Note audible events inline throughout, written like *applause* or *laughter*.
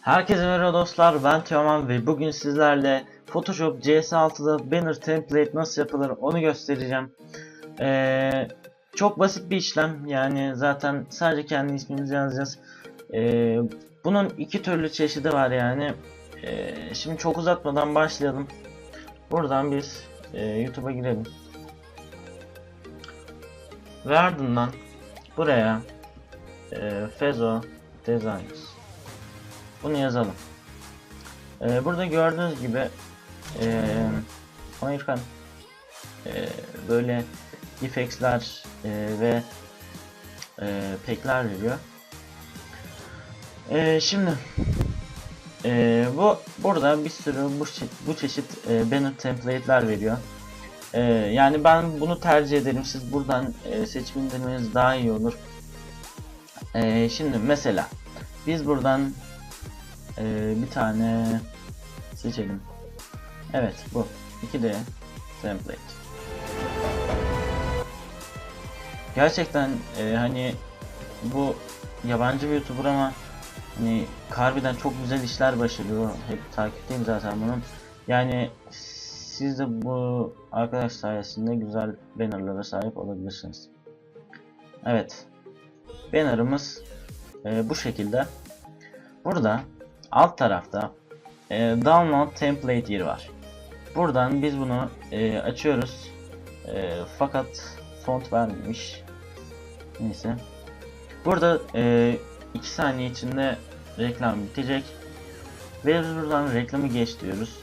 Herkese merhaba dostlar ben Teoman ve bugün sizlerle Photoshop CS6'da banner template nasıl yapılır onu göstereceğim. Ee, çok basit bir işlem yani zaten sadece kendi ismimizi yazacağız. Ee, bunun iki türlü çeşidi var yani. Ee, şimdi çok uzatmadan başlayalım. Buradan biz e, YouTube'a girelim. Ve ardından buraya e, Fezo Designs bunu yazalım. Ee, burada gördüğünüz gibi ee, Amerikan ee, böyle effects'ler ee, ve ee, pack'ler veriyor. Ee, şimdi ee, bu burada bir sürü bu, bu çeşit ee, banner template'ler veriyor. Ee, yani ben bunu tercih ederim. Siz buradan ee, seçim indirmeniz daha iyi olur. Ee, şimdi mesela biz buradan ee, bir tane seçelim. Evet bu. 2D template. Gerçekten e, hani bu yabancı bir YouTuber ama hani harbiden çok güzel işler başarıyor. Hep takipteyim zaten bunun. Yani siz de bu arkadaş sayesinde güzel bannerlara sahip olabilirsiniz. Evet. Banner'ımız e, bu şekilde. Burada alt tarafta e, download template yeri var. Buradan biz bunu e, açıyoruz. E, fakat font vermemiş. Neyse. Burada 2 saniye içinde reklam bitecek. Ve biz buradan reklamı geç diyoruz.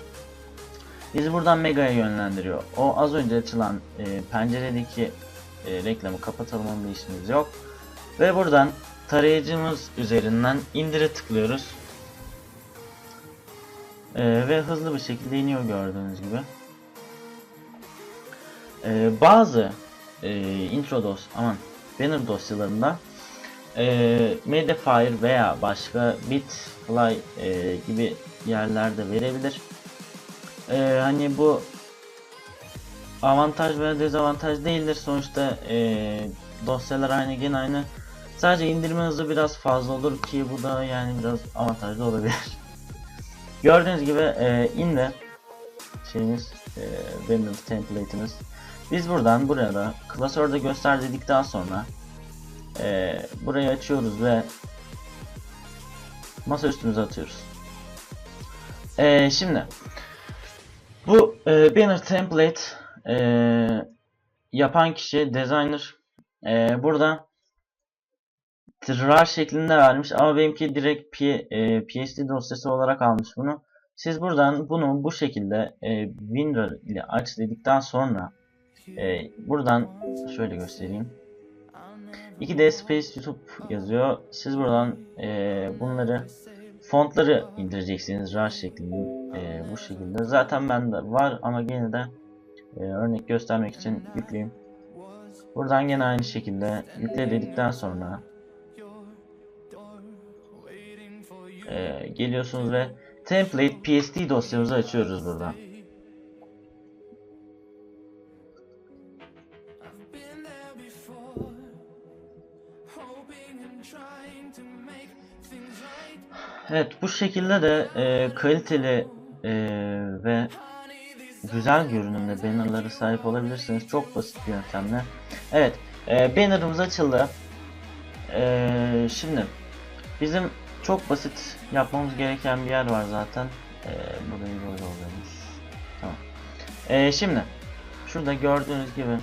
Bizi buradan Mega'ya yönlendiriyor. O az önce açılan e, penceredeki e, reklamı kapatalım onun işimiz yok. Ve buradan tarayıcımız üzerinden indire tıklıyoruz. Ee, ve hızlı bir şekilde iniyor gördüğünüz gibi. Ee, bazı e, intro dos aman banner dosyalarında e, Mediafire veya başka Bitfly e, gibi yerlerde verebilir. E, hani bu avantaj veya dezavantaj değildir. Sonuçta e, dosyalar aynı gene aynı. Sadece indirme hızı biraz fazla olur ki bu da yani biraz avantajlı olabilir. *laughs* Gördüğünüz gibi e, indi şeyimiz e, banner template'imiz. Biz buradan buraya da klasörde göster dedikten sonra e, burayı açıyoruz ve masa üstümüze atıyoruz. E, şimdi bu e, banner template e, yapan kişi designer e, burada tırlar şeklinde vermiş ama benimki direkt P, e, PSD dosyası olarak almış bunu. Siz buradan bunu bu şekilde e, Windows ile aç dedikten sonra e, buradan şöyle göstereyim. 2D Space YouTube yazıyor. Siz buradan e, bunları fontları indireceksiniz RAR şeklinde e, bu şekilde. Zaten bende var ama gene de e, örnek göstermek için yükleyeyim. Buradan gene aynı şekilde yükle dedikten sonra e, geliyorsunuz ve template PSD dosyamızı açıyoruz buradan. Evet bu şekilde de e, kaliteli e, ve güzel görünümlü bannerlara sahip olabilirsiniz. Çok basit bir yöntemle. Evet e, bannerımız açıldı. E, şimdi bizim çok basit yapmamız gereken bir yer var zaten. Ee, burayı böyle oluyormuş. Tamam. Ee, şimdi şurada gördüğünüz gibi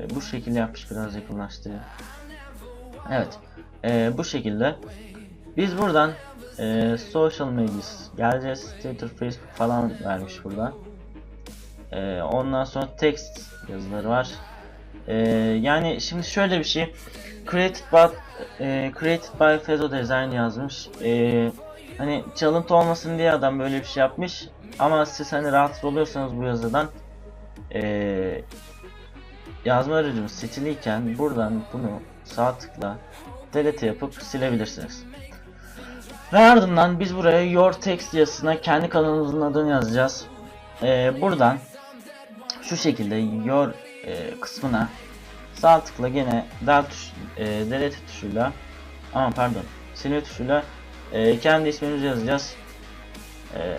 e, bu şekilde yapmış biraz yakınlaştırıyor. Evet. E, bu şekilde biz buradan e, social medias geleceğiz. Twitter, Facebook falan vermiş burada. E, ondan sonra text yazıları var. E, yani şimdi şöyle bir şey. Created by, e, created by Fezo Design yazmış. E, hani çalıntı olmasın diye adam böyle bir şey yapmış. Ama siz hani rahatsız oluyorsanız bu yazıdan e, yazma aracımız seçiliyken buradan bunu sağ tıkla delete yapıp silebilirsiniz. Ve ardından biz buraya your text yazısına kendi kanalımızın adını yazacağız. e, buradan şu şekilde your e, kısmına sağ tıkla gene del tuş, e, delete tuşuyla aman pardon silme tuşuyla e, kendi ismimizi yazacağız. E,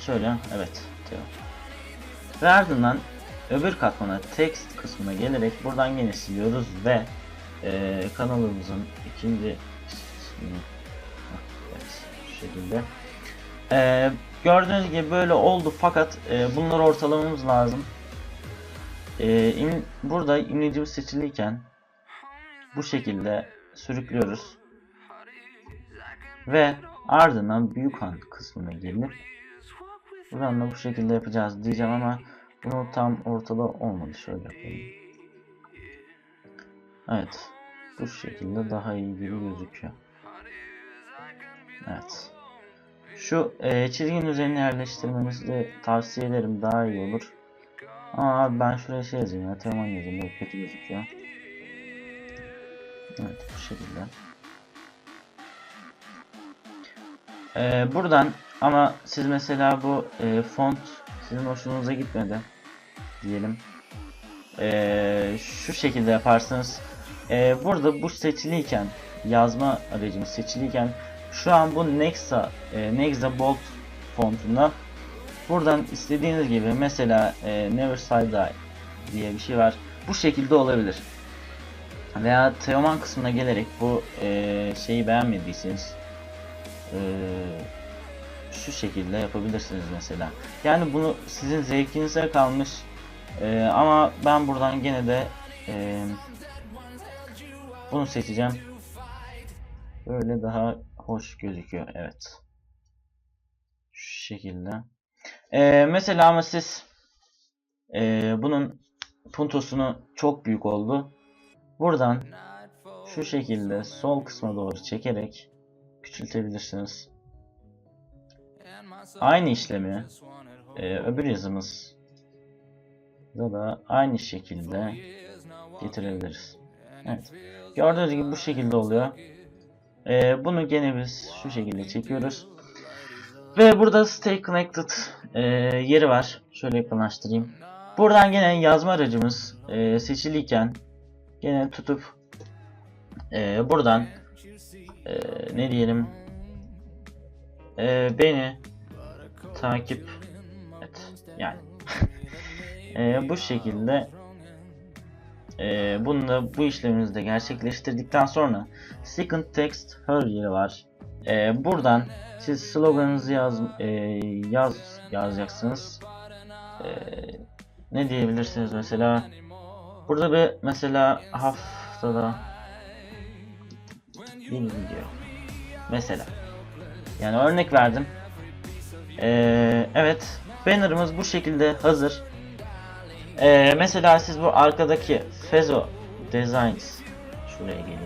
şöyle evet diyor. Ve ardından öbür katmana text kısmına gelerek buradan yine siliyoruz ve e, kanalımızın ikinci ismini şekilde e, gördüğünüz gibi böyle oldu fakat e, bunları ortalamamız lazım. E, im- burada imlecimiz seçiliyken bu şekilde sürüklüyoruz ve ardından büyük han kısmına gelip buradan da bu şekilde yapacağız diyeceğim ama bunu tam ortada olmadı şöyle yapalım. Evet bu şekilde daha iyi gibi gözüküyor. Evet. Şu e, çizginin üzerine yerleştirmenizi tavsiye ederim daha iyi olur. Ama abi ben şuraya şey yazayım ya Teoman yazayım böyle kötü gözüküyor. Evet bu şekilde. Ee, buradan ama siz mesela bu e, font sizin hoşunuza gitmedi diyelim. Ee, şu şekilde yaparsınız. Ee, burada bu seçiliyken yazma aracımız seçiliyken şu an bu Nexa e, Nexa Bold fontuna buradan istediğiniz gibi mesela e, Never Say Die diye bir şey var. Bu şekilde olabilir. Veya Teoman kısmına gelerek bu e, şeyi beğenmediyseniz e, şu şekilde yapabilirsiniz mesela. Yani bunu sizin zevkinize kalmış. E, ama ben buradan gene de e, bunu seçeceğim. Böyle daha hoş gözüküyor. Evet. Şu şekilde. E, mesela ama siz e, bunun puntosunu çok büyük oldu. Buradan şu şekilde sol kısma doğru çekerek küçültebilirsiniz. Aynı işlemi e, öbür yazımız da da aynı şekilde getirebiliriz. Evet. Gördüğünüz gibi bu şekilde oluyor. E, bunu gene biz şu şekilde çekiyoruz. Ve burada Stay Connected e, yeri var. Şöyle yakınlaştırayım. Buradan gene yazma aracımız e, seçiliyken gene tutup e, buradan e, ne diyelim e, beni takip et yani *laughs* e, bu şekilde e, bunu da bu işlemimizi de gerçekleştirdikten sonra second text her yeri var. E, buradan siz sloganınızı yaz e, yaz yazacaksınız. E, ne diyebilirsiniz mesela? Burada bir mesela haftada bir video. Mesela. Yani örnek verdim. Ee, evet bannerımız bu şekilde hazır Ee, mesela siz bu arkadaki Fezo Designs şuraya geleyim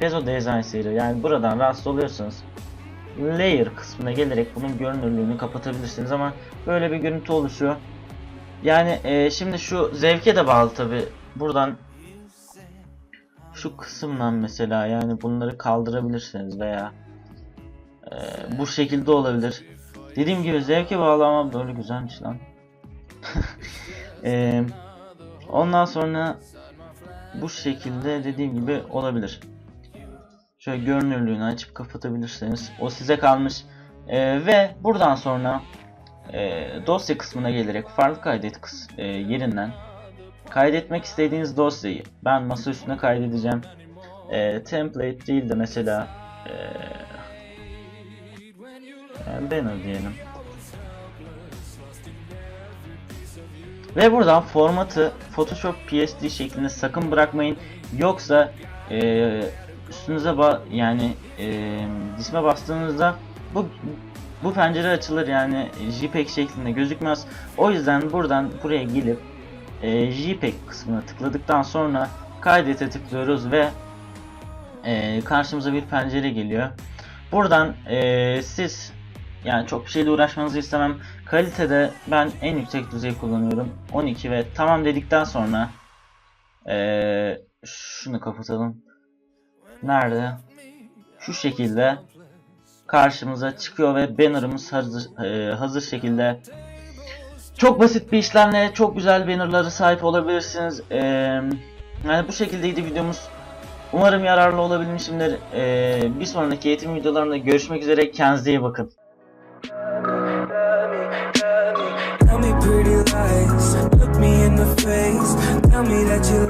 Fezo Designs yeri yani buradan rahatsız oluyorsanız layer kısmına gelerek bunun görünürlüğünü kapatabilirsiniz ama böyle bir görüntü oluşuyor yani e, şimdi şu zevke de bağlı tabi buradan şu kısımdan mesela yani bunları kaldırabilirsiniz veya e, bu şekilde olabilir. Dediğim gibi zevke bağlı ama böyle güzelmiş lan. *laughs* E, ondan sonra bu şekilde dediğim gibi olabilir. Şöyle görünürlüğünü açıp kapatabilirsiniz. O size kalmış. E, ve buradan sonra e, dosya kısmına gelerek farklı kaydet kıs- e, yerinden kaydetmek istediğiniz dosyayı ben masa üstüne kaydedeceğim. E, template değil de mesela e, banner diyelim. Ve buradan formatı Photoshop PSD şeklinde sakın bırakmayın. Yoksa e, üstünüze ba yani e, disme bastığınızda bu bu pencere açılır yani JPEG şeklinde gözükmez. O yüzden buradan buraya gelip e, JPEG kısmına tıkladıktan sonra kaydete tıklıyoruz ve e, karşımıza bir pencere geliyor. Buradan e, siz yani çok bir şeyle uğraşmanızı istemem. Kalitede ben en yüksek düzey kullanıyorum. 12 ve tamam dedikten sonra e, şunu kapatalım. Nerede? Şu şekilde karşımıza çıkıyor ve bannerımız hazır, e, hazır şekilde çok basit bir işlemle çok güzel bannerlara sahip olabilirsiniz. Ee, yani bu şekildeydi videomuz. Umarım yararlı olabilmişimdir. Ee, bir sonraki eğitim videolarında görüşmek üzere. Kendinize iyi bakın. let you